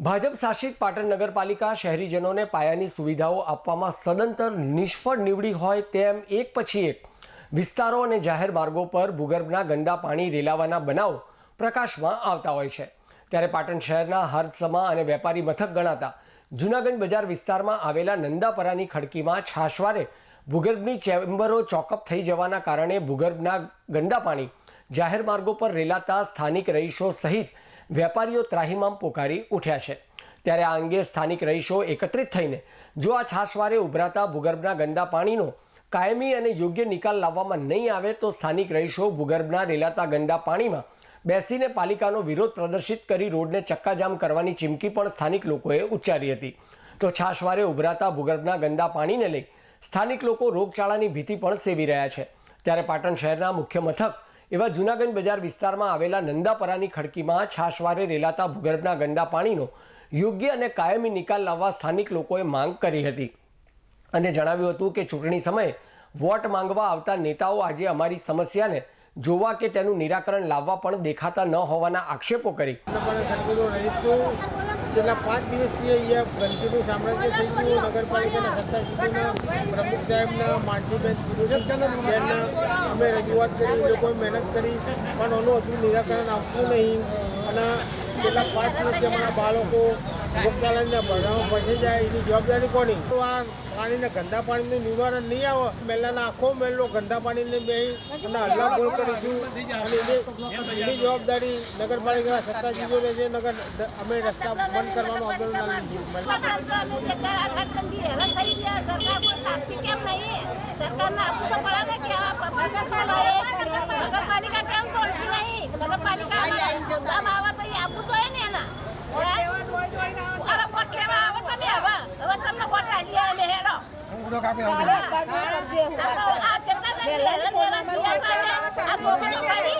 ભાજપ શાસિત પાટણ નગરપાલિકા શહેરીજનોને પાયાની સુવિધાઓ આપવામાં સદંતર નિષ્ફળ નીવડી હોય તેમ એક પછી એક વિસ્તારો અને જાહેર માર્ગો પર ભૂગર્ભના ગંદા પાણી રેલાવાના બનાવ પ્રકાશમાં આવતા હોય છે. ત્યારે પાટણ શહેરના હર્દસમા અને વેપારી મથક ગણાતા જૂનાગંજ બજાર વિસ્તારમાં આવેલા નંદાપરાની ખડકીમાં છાશવારે ભૂગર્ભની ચેમ્બરો ચોકઅપ થઈ જવાના કારણે ભૂગર્ભના ગંદા પાણી જાહેર માર્ગો પર રેલાતા સ્થાનિક રહીશો સહિત વેપારીઓ ત્રાહિમામ પોકારી ઉઠ્યા છે. ત્યારે આ અંગે સ્થાનિક રહીશો એકત્રિત થઈને જો આ છાશવારે ઉભરાતા ભૂગર્ભના ગંદા પાણીનો કાયમી અને યોગ્ય નિકાલ લાવવામાં નહીં આવે તો સ્થાનિક રહીશો ભૂગર્ભના રેલાતા ગંદા પાણીમાં બેસીને પાલિકાનો વિરોધ પ્રદર્શિત કરી રોડને ચક્કાજામ કરવાની ચીમકી પણ સ્થાનિક લોકોએ ઉચ્ચારી હતી. તો છાશવારે ઉભરાતા ભૂગર્ભના ગંદા પાણીને લઈ સ્થાનિક લોકો રોગચાળાની ભીતિ પણ સેવી રહ્યા છે. ત્યારે પાટણ શહેરના મુખ્ય મથક એવા જૂનાગંજ બજાર વિસ્તારમાં આવેલા નંદાપરાની ખડકીમાં છાશવારે રેલાતા ભૂગર્ભના ગંદા પાણીનો યોગ્ય અને કાયમી નિકાલ લાવવા સ્થાનિક લોકોએ માંગ કરી હતી. અને જણાવ્યું હતું કે ચૂંટણી સમયે વોટ માંગવા આવતા નેતાઓ આજે અમારી સમસ્યાને જોવા કે તેનું નિરાકરણ લાવવા પણ દેખાતા ન હોવાના આક્ષેપો કરી. છેલ્લા પાંચ દિવસથી અહીંયા ગંદકીનું સામ્રાજ્ય થઈ ગયું નગરપાલિકાના સત્તા સુધીના પ્રમુખ સાહેબના માનસીબેન બેનના અમે રજૂઆત કરી એ લોકોએ મહેનત કરી પણ એનું હજુ નિરાકરણ આવતું નહીં. અને છેલ્લા પાંચ દિવસથી અમારા બાળકો રોગચાળાના ભરણામાં પછી જાય એની જવાબદારી કોની? આ પાણીને ગંદા પાણીનું નિવારણ નહીં આવે. મેલાના આખો મેલો ગંદા પાણીને બે અને હલ્લા ગોળ કરીશું એની જવાબદારી નગરપાલિકાના સત્તાધીશો રહેશે નગર અમે રસ્તા બંધ કરવાનો આંદોલન નગરપાલિકા કેમ ચોલતી નહીં? નગરપાલિકા આપવું જોઈએ ને એના અરે વોટ લેવા આવે તમે હવે હવે તમને વોટ આલીએ અમે હેડો આ જેટલા જણ હેરાન હેરાન થયા છે અમે, આ છોકરીઓ કરી,